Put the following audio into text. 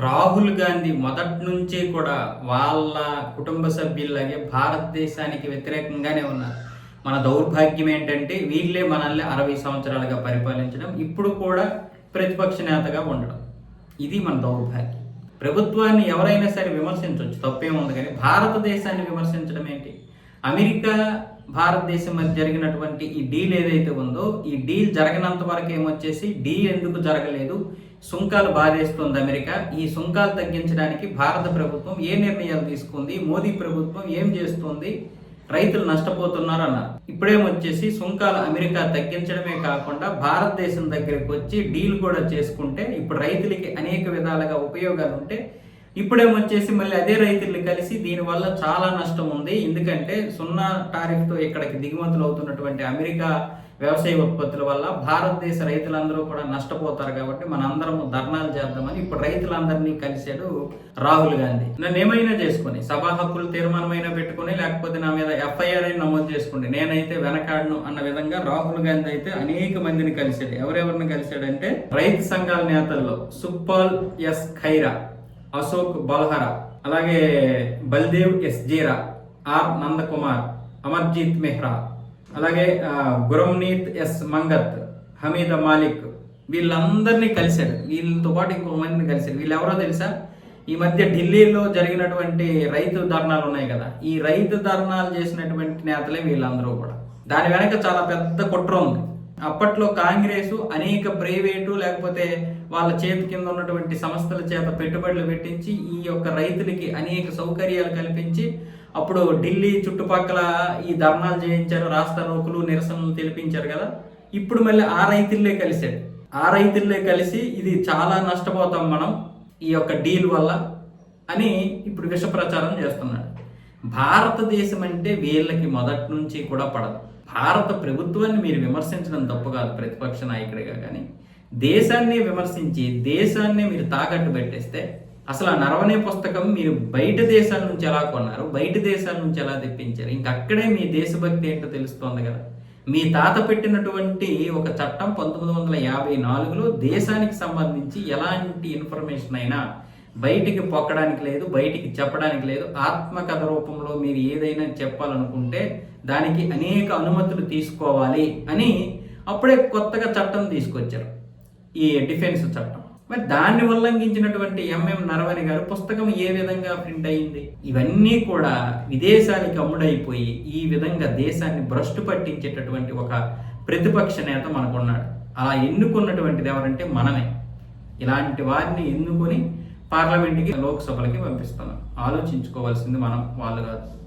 రాహుల్ గాంధీ మొదటి నుంచే కూడా వాళ్ళ కుటుంబ సభ్యుల్లాగే భారతదేశానికి వ్యతిరేకంగానే ఉన్నారు. మన దౌర్భాగ్యం ఏంటంటే వీళ్ళే మనల్ని అరవై సంవత్సరాలుగా పరిపాలించడం ఇప్పుడు కూడా ప్రతిపక్ష నేతగా ఉండడం. ఇది మన దౌర్భాగ్యం. ప్రభుత్వాన్ని ఎవరైనా సరే విమర్శించవచ్చు తప్పేముంది కానీ భారతదేశాన్ని విమర్శించడం ఏంటి? అమెరికా భారతదేశం మధ్య జరిగినటువంటి ఈ డీల్ ఏదైతే ఉందో ఈ డీల్ జరగనంత వరకు ఏమొచ్చేసి డీల్ ఎందుకు జరగలేదు? సుంకాలు బాధేస్తుంది అమెరికా. ఈ సుంకాలు తగ్గించడానికి భారత ప్రభుత్వం ఏ నిర్ణయాలు తీసుకుంది? మోదీ ప్రభుత్వం ఏం చేస్తుంది? రైతులు నష్టపోతున్నారు అన్నారు. ఇప్పుడేమొచ్చేసి సుంకాలు అమెరికా తగ్గించడమే కాకుండా భారతదేశం దగ్గరికి వచ్చి డీల్ కూడా చేసుకుంటే ఇప్పుడు రైతులకి అనేక విధాలుగా ఉపయోగాలు ఉంటే ఇప్పుడేమొచ్చేసి మళ్ళీ అదే రైతుల్ని కలిసి దీనివల్ల చాలా నష్టం ఉంది. ఎందుకంటే సున్నా టారిఫ్తో ఇక్కడికి దిగుమతులు అవుతున్నటువంటి అమెరికా వ్యవసాయ ఉత్పత్తుల వల్ల భారతదేశ రైతులందరూ కూడా నష్టపోతారు కాబట్టి మనందరం ధర్నాలు చేద్దామని ఇప్పుడు రైతులందరినీ కలిశాడు రాహుల్ గాంధీ. నన్ను ఏమైనా చేసుకుని సభా హక్కులు తీర్మానమైనా పెట్టుకుని లేకపోతే నా మీద ఎఫ్ఐఆర్ అయినా నమోదు చేసుకోండి నేనైతే వెనకాడను అన్న విధంగా రాహుల్ గాంధీ అయితే అనేక మందిని కలిశాడు. ఎవరెవరిని కలిశాడంటే రైతు సంఘాల నేతల్లో సుప్పాల్ ఎస్ ఖైరా. అశోక్ బల్హరా అలాగే బల్దేవ్ ఎస్ జీరా ఆర్ నందకుమార్ అమర్జీత్ మెహ్రా అలాగే గురంనీత్ ఎస్ మంగత్ హమీద మాలిక్ వీళ్ళందరినీ కలిశాడు వీళ్ళతో పాటు ఇంకొక మందిని కలిశాడు వీళ్ళు ఎవరో తెలుసా? ఈ మధ్య ఢిల్లీలో జరిగినటువంటి రైతు ధర్నాలు ఉన్నాయి కదా. ఈ రైతు ధర్నాలు చేసినటువంటి నేతలే వీళ్ళందరూ కూడా. దాని వెనక చాలా పెద్ద కుట్ర ఉంది. అప్పట్లో కాంగ్రెస్ అనేక ప్రైవేటు లేకపోతే వాళ్ళ చేతి కింద ఉన్నటువంటి సంస్థల చేత పెట్టుబడులు పెట్టించి ఈ యొక్క రైతులకి అనేక సౌకర్యాలు కల్పించి అప్పుడు ఢిల్లీ చుట్టుపక్కల ఈ ధర్నాలు చేయించారు రాస్తా రోకులు నిరసనలు తెలిపించారు కదా. ఇప్పుడు మళ్ళీ ఆ రైతుల్లే కలిశాడు ఆ రైతుల్లే కలిసి ఇది చాలా నష్టపోతాం మనం ఈ యొక్క డీల్ వల్ల అని ఇప్పుడు విష ప్రచారం చేస్తున్నాడు. భారతదేశం అంటే వీళ్ళకి మొదటి నుంచి కూడా పడదు. భారత ప్రభుత్వాన్ని మీరు విమర్శించడం తప్పు కాదు ప్రతిపక్ష నాయకుడిగా కానీ. దేశాన్ని విమర్శించి దేశాన్ని మీరు తాకట్టు పెట్టేస్తే అసలు ఆ నరవనే పుస్తకం మీరు బయట దేశాల నుంచి ఎలా కొన్నారు బయట దేశాల నుంచి ఎలా తెప్పించారు? ఇంక అక్కడే మీ దేశభక్తి ఏంటో తెలుస్తోంది కదా. మీ తాత పెట్టినటువంటి ఒక చట్టం పంతొమ్మిది వందల యాభై నాలుగులో దేశానికి సంబంధించి ఎలాంటి ఇన్ఫర్మేషన్ అయినా బయటికి పొక్కడానికి లేదు బయటికి చెప్పడానికి లేదు ఆత్మకథ రూపంలో మీరు ఏదైనా చెప్పాలనుకుంటే దానికి అనేక అనుమతులు తీసుకోవాలి అని అప్పుడే కొత్తగా చట్టం తీసుకొచ్చారు. ఈ డిఫెన్స్ చట్టం. మరి దాన్ని ఉల్లంఘించినటువంటి ఎంఎం నరవణి గారు పుస్తకం ఏ విధంగా ప్రింట్ అయింది? ఇవన్నీ కూడా విదేశానికి అమ్ముడైపోయి ఈ విధంగా దేశాన్ని భ్రష్టు పట్టించేటటువంటి ఒక ప్రతిపక్ష నేత మనకున్నాడు. అలా ఎన్నుకున్నటువంటిది ఎవరంటే మనమే. ఇలాంటి వారిని ఎన్నుకొని పార్లమెంట్కి లోక్సభలకి పంపిస్తున్నాం. ఆలోచించుకోవాల్సింది మనం వాళ్ళు కాదు.